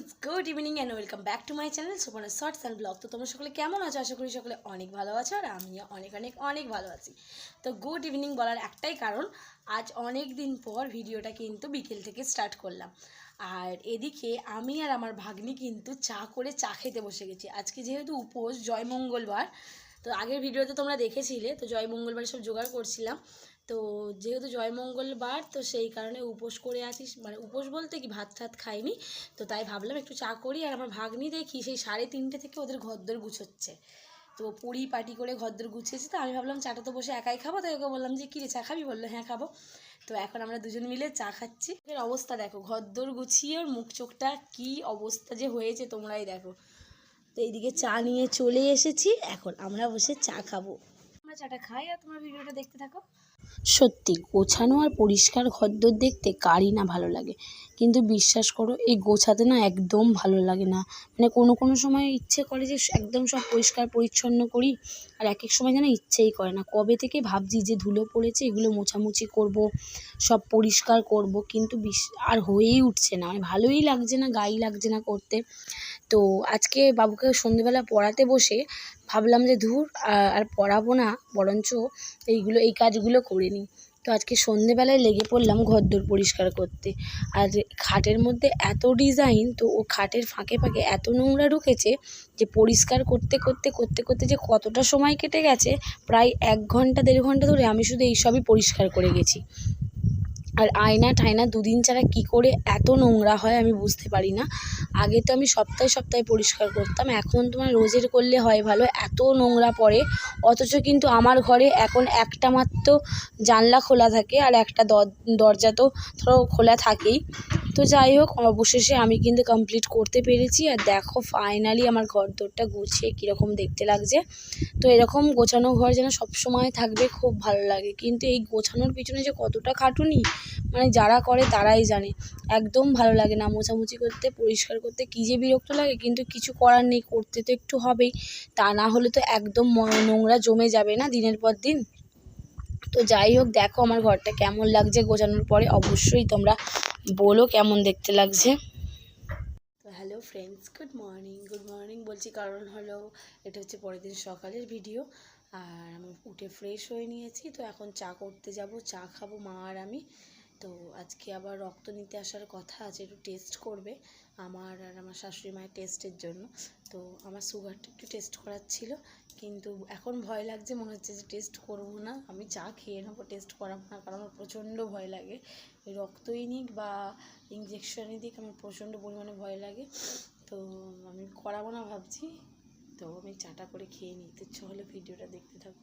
Friends good evening and welcome back to my channel Suparna shorts and blog তো তোমরা সকলে কেমন আছো? আশা করি সকলে অনেক ভালো আছো আর আমি অনেক অনেক অনেক ভালো আছি। তো গুড ইভিনিং বলার একটাই কারণ, আজ অনেক দিন পর ভিডিওটা কিন্তু বিকেল থেকে স্টার্ট করলাম। আর এদিকে আমি আর আমার ভাগ্নি কিন্তু চা করে চা খেতে বসে গেছি। আজকে যেহেতু উপোস, জয় মঙ্গলবার তো আগের ভিডিওতে তোমরা দেখেছিলে, তো জয় মঙ্গলবার সব জোগাড় করছিলাম। তো যেহেতু জয় মঙ্গলবার, তো সেই কারণে উপোস করে আছিস মানে উপোস বলতে কি, ভাত টাত খাইনি, তো তাই ভাবলাম একটু চা করি, আর আমার ভাগ্নি দেখি সেই সাড়ে তিনটে থেকে ওদের ঘরদোর গুছোচ্ছে। তো পুরি পাটি করে ঘরদোর গুছিয়েছি, তো আমি ভাবলাম চাটা তো বসে একাই খাব, তাই ওকে বললাম যে, কিরে, চা খাবি? বলল হ্যাঁ খাব। তো এখন আমরা দুজন মিলে চা খাচ্ছি। এর অবস্থা দেখো, ঘরদোর গুছিয়ে ওর মুখ চোখটা কি অবস্থা যে হয়েছে তোমরাই দেখো। তো এইদিকে চা নিয়ে চলে এসেছি। এখন আমরা বসে চা খাব। আমরা চাটা খাই আর ভিডিওটা দেখতে থাকো। সত্যি, গোছানো আর পরিষ্কার ঘরদোর দেখতে কারই না ভালো লাগে। কিন্তু বিশ্বাস করো, এই গোছাতে না একদম ভালো লাগে না। মানে কোনো কোনো সময় ইচ্ছে করে যে একদম সব পরিষ্কার পরিচ্ছন্ন করি, আর এক এক সময় যেন ইচ্ছেই করে না। কবে থেকে ভাবছি যে ধুলো পড়েছে, এগুলো মোছামুছি করব, সব পরিষ্কার করব, কিন্তু আর হয়েই উঠছে না। মানে ভালোই লাগছে না গায়ে লাগছে না করতে। তো আজকে বাবুকে সন্ধেবেলা পড়াতে বসে ভাবলাম যে ধুর আর পড়াবো না, বরঞ্চ এইগুলো, এই কাজগুলো করে নিই। তো আজকে সন্ধেবেলায় লেগে পড়লাম ঘরদোর পরিষ্কার করতে। আর খাটের মধ্যে এত ডিজাইন, তো ও খাটের ফাঁকে ফাঁকে এত নোংরা ঢুকেছে যে পরিষ্কার করতে করতে করতে করতে যে কতটা সময় কেটে গেছে, প্রায় এক ঘণ্টা, দেড় ঘণ্টা ধরে আমি শুধু এইসবই পরিষ্কার করে গেছি। আর আয়না টায়না দুদিন ছাড়া কী করে এত নোংরা হয় আমি বুঝতে পারি না। আগে তো আমি সপ্তাহে সপ্তাহে পরিষ্কার করতাম, এখন তোমার রোজের করলে হয় ভালো, এত নোংরা পড়ে, অথচ কিন্তু আমার ঘরে এখন একটা মাত্র জানলা খোলা থাকে আর একটা দর- দরজা তো ধরো খোলা থাকেই। তো যাই হোক, অবশেষে আমি কিন্তু কমপ্লিট করতে পেরেছি আর দেখো ফাইনালি আমার ঘর দোরটা গুছিয়ে কীরকম দেখতে লাগছে। তো এরকম গোছানো ঘর যেন সবসময় থাকবে, খুব ভালো লাগে। কিন্তু এই গোছানোর পিছনে যে কতটা খাটুনি মানে যারা করে তারাই জানে। একদম ভালো লাগে না মোছামুছি করতে, পরিষ্কার করতে, কী যে বিরক্ত লাগে, কিন্তু কিছু করার নেই, করতে তো একটু হবেই। তা না হলে তো একদম নোংরা জমে যাবে না দিনের পর দিন। তো যাই হোক, দেখো আমার ঘরটা কেমন লাগছে গোছানোর পরে। অবশ্যই তোমরা বলো কেমন দেখতে লাগছে। Hello friends good morning good morning বলছি কারণ হলো, এটা হচ্ছে পরের দিন সকালের ভিডিও আর আমি উঠে ফ্রেশ হয়ে নিয়েছি, তো এখন চা করতে যাব, চা খাব মা আর আমি। তো আজকে আবার রক্ত নিতে আসার কথা আছে একটু টেস্ট করবে আমার আর আমার শাশুড়ি মায়ের টেস্টের জন্য। তো আমার সুগারটা একটু টেস্ট করার ছিল কিন্তু এখন ভয় লাগছে, মনে হচ্ছে যে টেস্ট করব না। আমি চা খেয়ে নেব টেস্ট করাবো না, কারণ আমার প্রচণ্ড ভয় লাগে। রক্তই নিক বা ইঞ্জেকশনই দিক, আমার প্রচণ্ড পরিমাণে ভয় লাগে। তো আমি করাবো না ভাবছি। তো আমি চাটা করে খেয়ে নিই। তো চলো ভিডিওটা দেখতে থাকো।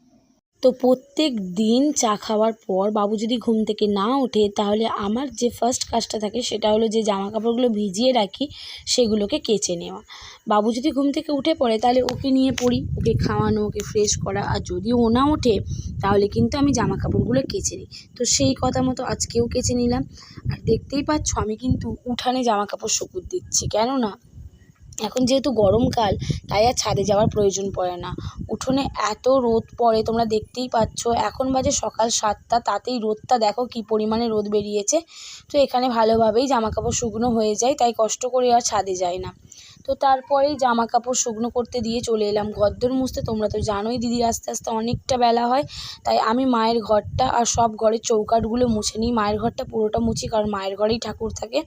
তো প্রত্যেক দিন চা খাওয়ার পর বাবু যদি ঘুম থেকে না ওঠে, তাহলে আমার যে ফার্স্ট কাজটা থাকে, সেটা হলো যে জামা কাপড়গুলো ভিজিয়ে রাখি, সেগুলোকে কেচে নেওয়া। বাবু যদি ঘুম থেকে উঠে পড়ে, তাহলে ওকে নিয়ে পড়ি, ওকে খাওয়ানো, ওকে ফ্রেশ করা। আর যদি ও না ওঠে, তাহলে কিন্তু আমি জামা কাপড়গুলো কেচে নিই। তো সেই কথা মতো আজকেও কেচে নিলাম। আর দেখতেই পাচ্ছ, আমি কিন্তু উঠানে জামা কাপড় শুকুর দিচ্ছি, কেননা এখন যেহেতু গরমকাল, তাই আর ছাদে যাওয়ার প্রয়োজন পড়ে না। উঠোনে এত রোদ পড়ে, তোমরা দেখতেই পাচ্ছ। এখন বাজে সকাল সাতটা, তাতেই রোদটা দেখো কি পরিমাণে রোদ বেরিয়েছে। তো এখানে ভালোভাবেই জামাকাপড় শুকনো হয়ে যায়, তাই কষ্ট করে আর ছাদে যায় না। তো তারপরেই জামা কাপড় শুকনো করতে দিয়ে চলে এলাম। গদ্দর মুছতে তোমরা তো জানোই দিদি, আস্তে আস্তে অনেকটা বেলা হয়। তাই আমি মায়ের ঘরটা আর সব ঘরের চৌকাঠগুলো মুছে নিই। মায়ের ঘরটা পুরোটা মুছি, কারণ মায়ের ঘরেই ঠাকুর থাকে।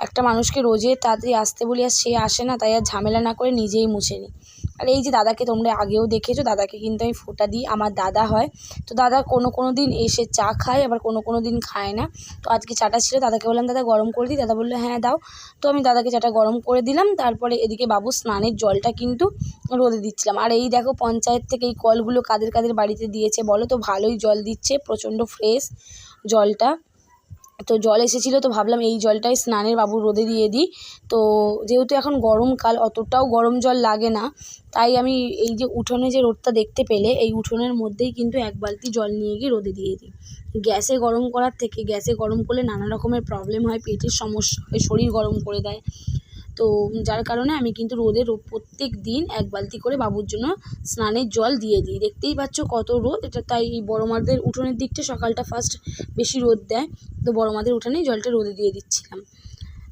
একটা মানুষকে রোজে তাড়াতাড়ি আসতে বলি আর সে আসে না, তাই আর ঝামেলা না করে নিজেই মুছে নিই। আর এই যে দাদাকে তোমরা আগেও দেখেছ, দাদাকে কিন্তু আমি ফোঁটা দিই, আমার দাদা হয়। তো দাদা কোনো কোনো দিন এসে চা খায়, আবার কোনো কোনো দিন খায় না। তো আজকে চাটা ছিল, দাদাকে বললাম, দাদা, গরম করে দিই। দাদা বলল হ্যাঁ দাও। তো আমি দাদাকে চাটা গরম করে দিলাম, তারপরে এদিকে বাবু স্নানের জলটা কিন্তু রোদে দিচ্ছিলাম। আর এই দেখো পঞ্চায়েত থেকে এই কলগুলো কাদের কাদের বাড়িতে দিয়েছে বলো তো? ভালোই জল দিচ্ছে, প্রচণ্ড ফ্রেশ জলটা। তো জল এসেছিল, তো ভাবলাম এই জলটাই স্নানের বাবু রোদে দিয়ে দিই। তো যেহেতু এখন গরমকাল অতটাও গরম জল লাগে না, তাই আমি এই যে উঠোনে যে রোদটা দেখতে পেলে, এই উঠোনের মধ্যেই কিন্তু এক বালতি জল নিয়ে গিয়ে রোদে দিয়ে দিই। গ্যাসে গরম করার থেকে, গ্যাসে গরম করলে নানা রকমের প্রবলেম হয়, পেটের সমস্যা হয়, শরীর গরম করে দেয়। তো যার কারণে আমি কিন্তু রোদে প্রত্যেক দিন এক বালতি করে বাবুর জন্য স্নানের জল দিয়ে দিই। দেখতেই পাচ্ছ কত রোদ। এটা তাই বড় মাদের উঠোনের দিকটা সকালটা ফার্স্ট বেশি রোদ দেয়। তো বড় মাদের উঠানেই জলটা রোদে দিয়ে দিচ্ছিলাম।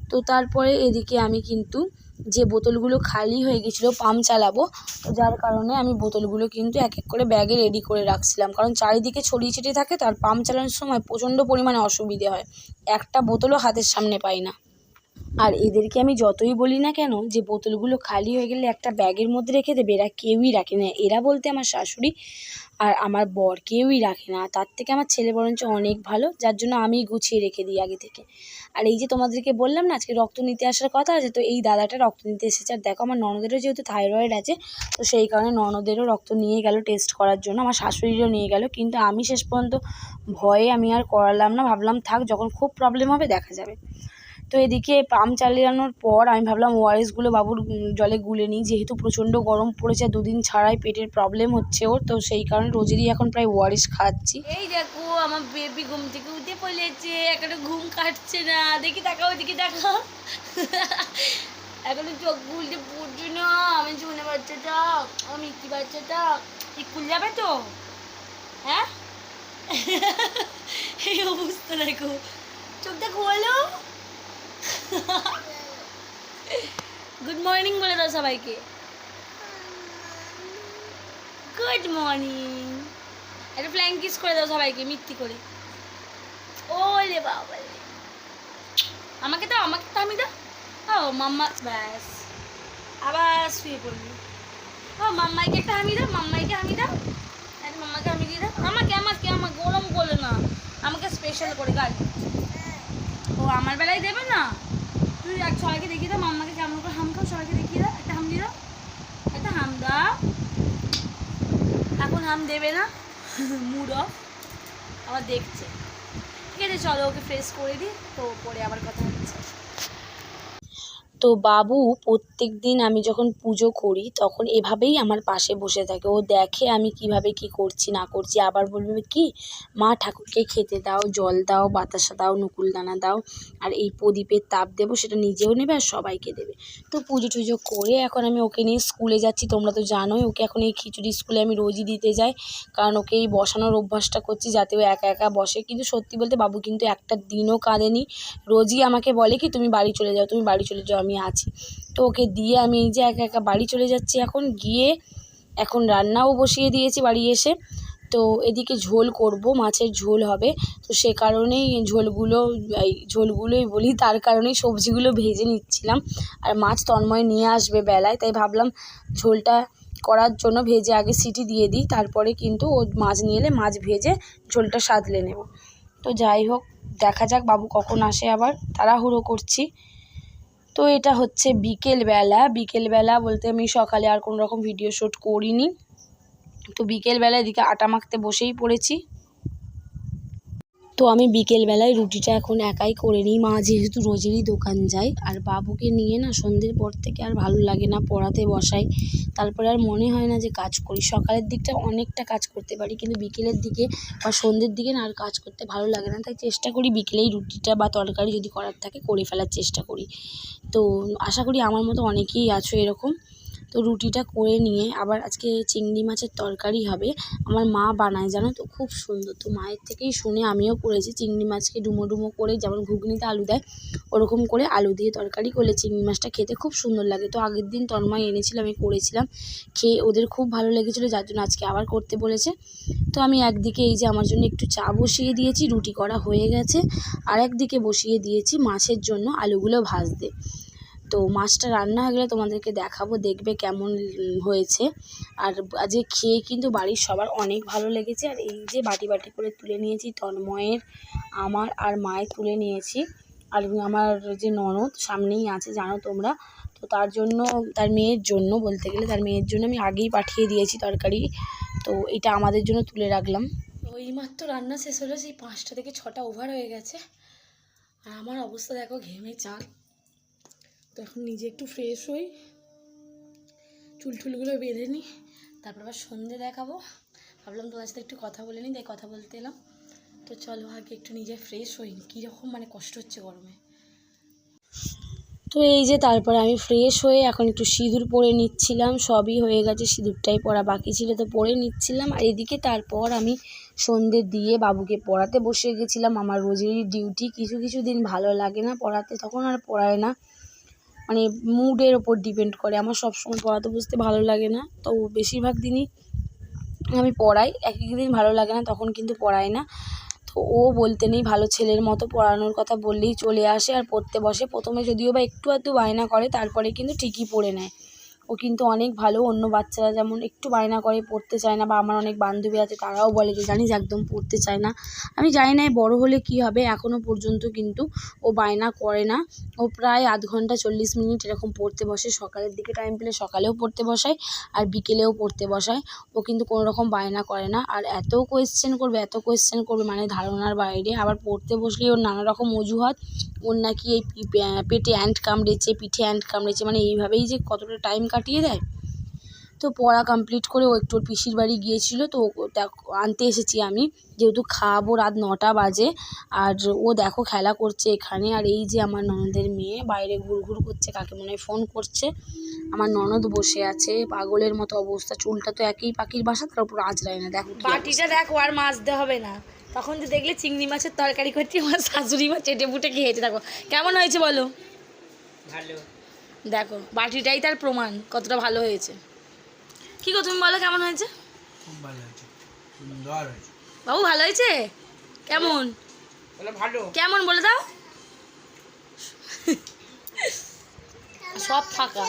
তো তারপরে এদিকে আমি কিন্তু যে বোতলগুলো খালি হয়ে গেছিল পাম্প চালাবো, তো যার কারণে আমি বোতলগুলো কিন্তু এক এক করে ব্যাগে রেডি করে রাখছিলাম। কারণ চারিদিকে ছড়িয়ে ছিটিয়ে থাকে, তার পাম্প চালানোর সময় প্রচণ্ড পরিমাণে অসুবিধে হয়। একটা বোতলও হাতের সামনে পাই না। আর এদেরকে আমি যতই বলি না কেন, যে বোতলগুলো খালি হয়ে গেলে একটা ব্যাগের মধ্যে রেখে দেবে, এরা কেউই রাখে না। এরা বলতে আমার শাশুড়ি আর আমার বর কেউই রাখে না। তার থেকে আমার ছেলে বরঞ্চ অনেক ভালো, যার জন্য আমি গুছিয়ে রেখে দিই আগে থেকে। আর এই যে তোমাদেরকে বললাম না, আজকে রক্ত নিতে আসার কথা আছে, তো এই দাদাটা রক্ত নিতে এসেছে। আর দেখো, আমার ননদেরও যেহেতু থাইরয়েড আছে, তো সেই কারণে ননদেরও রক্ত নিয়ে গেল টেস্ট করার জন্য, আমার শাশুড়িরও নিয়ে গেল। কিন্তু আমি শেষ পর্যন্ত ভয়ে আমি আর করালাম না, ভাবলাম থাক, যখন খুব প্রবলেম হবে দেখা যাবে। তো এদিকে পাম্প চালানোর পর আমি ভাবলাম ওআরএসগুলো বাবুর জলে গুলে নিই, যেহেতু প্রচণ্ড গরম পড়েছে, দুদিন ছাড়াই পেটের প্রবলেম হচ্ছে ওর, তো সেই কারণে রোজেরই এখন প্রায় ওআরএস খাচ্ছি। এই দেখো, আমার বেবি ঘুম থেকে উঠে পড়েছে, এখনও ঘুম কাটছে না। দেখি তাকাও দেখি তাকাও। এখনও চোখ খুলতে পড়ছে না। আমি শুনে বাচ্চাটা, আমার মিষ্টি বাচ্চাটা স্কুল যাবে তো? হ্যাঁ? এই অবস্থা দেখো। চোখটা খোলো গুড মর্নিং বলে দাও সবাইকে। গুড মর্নিং একটা ফ্ল্যাং কিস করে দাও সবাইকে, মিথ্যি করে। বাবা রে। আমাকে দাও, আমাকে তো আমি দাও। ও, মাম্মা, ব্যাস। আবার শুয়ে পড়বি ও, মাম্মাইকে একটা হামি দাও, মাম্মাইকে আমি দাও। একটা মাম্মাকে আমি দিয়ে দাও। আমাকে আমাকে আমাকে, ওরম বলে না। আমাকে স্পেশাল করে গাল। ও, আমার বেলায় দেবে না। তুই এক সবাইকে দেখিয়ে দাও, মাম্মাকে কেমন করে হাম খাও, সবাইকে দেখিয়ে দাও একটা হাম দিয়ে দাও একটা হাম এখন হাম দেবে না? মুড অফ আবার দেখছে। ঠিক আছে, চলো ওকে ফ্রেশ করে দিই, তো পরে আবার কথা হচ্ছে। তো বাবু প্রত্যেক দিন আমি যখন পুজো করি, তখন এভাবেই আমার পাশে বসে থাকে। ও দেখে আমি কীভাবে কি করছি, না করছি। আবার বলবে কি, মা, ঠাকুরকে খেতে দাও, জল দাও, বাতাসা দাও, নকুলদানা দাও, আর এই প্রদীপের তাপ দেবো, সেটা নিজেও নেবে আর সবাইকে দেবে। তো পুজো টুজো করে এখন আমি ওকে নিয়ে স্কুলে যাচ্ছি। তোমরা তো জানোই, ওকে এখন এই খিচুড়ি স্কুলে আমি রোজই দিতে যাই। কারণ ওকে এই বসানোর অভ্যাসটা করছি যাতে ও একা একা বসে। কিন্তু সত্যি বলতে বাবু কিন্তু একটা দিনও কাঁদেনি। রোজই আমাকে বলে কি, তুমি বাড়ি চলে যাও, তুমি বাড়ি চলে যাও। আমি আছি। তো ওকে দিয়ে আমি এই যে একা একা বাড়ি চলে যাচ্ছি এখন। গিয়ে এখন রান্নাও বসিয়ে দিয়েছি বাড়ি এসে। তো এদিকে ঝোল করব, মাছের ঝোল হবে। তো সে কারণেই ঝোলগুলো, এই ঝোলগুলোই বলি, তার কারণেই সবজিগুলো ভেজে নিচ্ছিলাম। আর মাছ তন্ময় নিয়ে আসবে বেলায়, তাই ভাবলাম ঝোলটা করার জন্য ভেজে আগে সিটি দিয়ে দিই। তারপরে কিন্তু ও মাছ নিয়ে এলে মাছ ভেজে ঝোলটা সাদলে নেব। তো যাই হোক, দেখা যাক বাবু কখন আসে আবার। তাড়াহুড়ো করছি। তো এটা হচ্ছে বিকেলবেলা। বিকেলবেলা বলতে আমি সকালে আর কোনো রকম ভিডিও শ্যুট করিনি। তো বিকেলবেলা এদিকে আটা মাখতে বসেই পড়েছি। তো আমি বিকেলবেলায় রুটিটা এখন একাই করে নিই। মা যেহেতু রোজেরই দোকান যায়, আর বাবুকে নিয়ে না সন্ধ্যের পর থেকে আর ভালো লাগে না পড়াতে বসাই তারপরে আর মনে হয় না যে কাজ করি। সকালের দিকটা অনেকটা কাজ করতে পারি, কিন্তু বিকেলের দিকে বা সন্ধ্যের দিকে না আর কাজ করতে ভালো লাগে না। তাই চেষ্টা করি বিকেলেই রুটিটা বা তরকারি যদি করার থাকে করে ফেলার চেষ্টা করি। তো আশা করি আমার মতো অনেকেই আছো এরকম। তো রুটিটা করে নিয়ে আবার আজকে চিংড়ি মাছের তরকারি হবে। আমার মা বানায়, জানো তো? খুব সুন্দর। তো মায়ের থেকেই শুনে আমিও করেছি চিংড়ি মাছকে ডুমো ডুমো করে যেমন ঘুগনিতে আলু দেয়, ওরকম করে আলু দিয়ে তরকারি করলে চিংড়ি মাছটা খেতে খুব সুন্দর লাগে। তো আগের দিন তন্ময় এনেছিল, আমি করেছিলাম। খেয়ে ওদের খুব ভালো লেগেছিলো, যার জন্য আজকে আবার করতে বলেছে। তো আমি একদিকে এই যে আমার জন্য একটু চা বসিয়ে দিয়েছি, রুটি করা হয়ে গেছে। আর একদিকে বসিয়ে দিয়েছি মাছের জন্য আলুগুলো ভাজতে। তো মাছটা রান্না হয়ে গেলে তোমাদেরকে দেখাবো, দেখবে কেমন হয়েছে। আর আজকে খেয়ে কিন্তু বাড়ির সবার অনেক ভালো লেগেছে। আর এই যে বাটি বাটি করে তুলে নিয়েছি, তন্ময়ের, আমার আর মায়ের তুলে নিয়েছি। আর আমার যে ননদ, সামনেই আছে, জানো তোমরা। তো তার জন্য, তার মেয়ের জন্য বলতে গেলে, তার মেয়ের জন্য আমি আগেই পাঠিয়ে দিয়েছি তরকারি। তো এটা আমাদের জন্য তুলে রাখলাম। তো এইমাত্র রান্না শেষ হলো, সেই পাঁচটা থেকে ছটা ওভার হয়ে গেছে। আর আমার অবস্থা দেখো ঘেমে চান তো এখন নিজে একটু ফ্রেশ হই। চুল টুলগুলো বেঁধে নিই তারপর আবার সন্ধে দেখাবো। ভাবলাম তোমার সাথে একটু কথা বলে নিই তাই কথা বলতে এলাম। তো চলো আগে একটু নিজে ফ্রেশ হই, কীরকম মানে কষ্ট হচ্ছে গরমে। তো এই যে তারপরে আমি ফ্রেশ হয়ে এখন একটু সিঁদুর পরে নিচ্ছিলাম, সবই হয়ে গেছে, সিঁদুরটাই পরা বাকি ছিল তো পরে নিচ্ছিলাম। আর এদিকে তারপর আমি সন্ধে দিয়ে বাবুকে পড়াতে বসে গেছিলাম। আমার রোজেরই ডিউটি কিছু কিছু দিন ভালো লাগে না পড়াতে, তখন আর পড়ায় না। মানে মুডের ওপর ডিপেন্ড করে। আমার সবসময় পড়াতে বুঝতে ভালো লাগে না। তো বেশিরভাগ দিনই আমি পড়াই। এক এক দিন ভালো লাগে না, তখন কিন্তু পড়াই না। তো ও বলতে নেই, ভালো ছেলের মতো পড়ানোর কথা বললেই চলে আসে আর পড়তে বসে। প্রথমে যদিও বা একটু আধটু বায়না করে, তারপরে কিন্তু ঠিকই পড়ে নেয়। ও কিন্তু অনেক ভালো। অন্য বাচ্চারা যেমন একটু বায়না করে, পড়তে চায় না বা আমার অনেক বান্ধবী আছে তারাও বলে যে, জানিস একদম পড়তে চায় না। আমি জানি না বড় হলে কী হবে এখনও পর্যন্ত কিন্তু ও বায়না করে না। ও প্রায় আধ ঘণ্টা চল্লিশ মিনিট এরকম পড়তে বসে। সকালের দিকে টাইম পেলে সকালেও পড়তে বসায় আর বিকেলেও পড়তে বসায়। ও কিন্তু কোনো রকম বায়না করে না। আর এত কোয়েশ্চেন করবে, এত কোয়েশ্চেন করবে মানে ধারণার বাইরে। আবার পড়তে বসলেই ওর নানা রকম অজুহাত। ওর নাকি এই পেটে অ্যান্ড কামড়েছে, পিঠে অ্যান্ড কামড়েছে মানে এইভাবেই যে কতটা টাইম কাটিয়ে দেয়। তো পড়া কমপ্লিট করে ও একটু ওর পিসির বাড়ি গিয়েছিল তো দেখ- আনতে এসেছি আমি। যেহেতু খাওয়াবো রাত নটা বাজে আর ও দেখো খেলা করছে এখানে আর এই যে আমার ননদের মেয়ে বাইরে ঘুরঘুর করছে কাকে মনে হয় ফোন করছে। আমার ননদ বসে আছে পাগলের মতো অবস্থা চুলটা তো একই পাখির বাসা তার উপর আজরায় না দেখো বাটিটা দেখো আর মাজতে হবে না। তখন যে দেখলে চিংড়ি মাছের তরকারি করছি আমার শাশুড়ি মা চেটে ফুটে খেয়েছে দেখো। কেমন হয়েছে বলো? ভালো। দেখো বাটিটাই তার প্রমাণ কতটা ভালো হয়েছে। কি গো তুমি বলো কেমন হয়েছে? খুব ভালো হয়েছে সুন্দর হয়েছে। বাবু ভালো হয়েছে? কেমন? বলে ভালো। কেমন বলে দাও। সব ফাঁকা।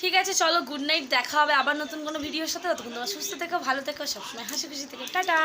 ঠিক আছে চলো গুড নাইট দেখা হবে আবার নতুন কোনো ভিডিওর সাথে। ততক্ষণ তোমরা সুস্থ থেকো ভালো থেকো সবসময় হাসি খুশি থেকো। টাটা।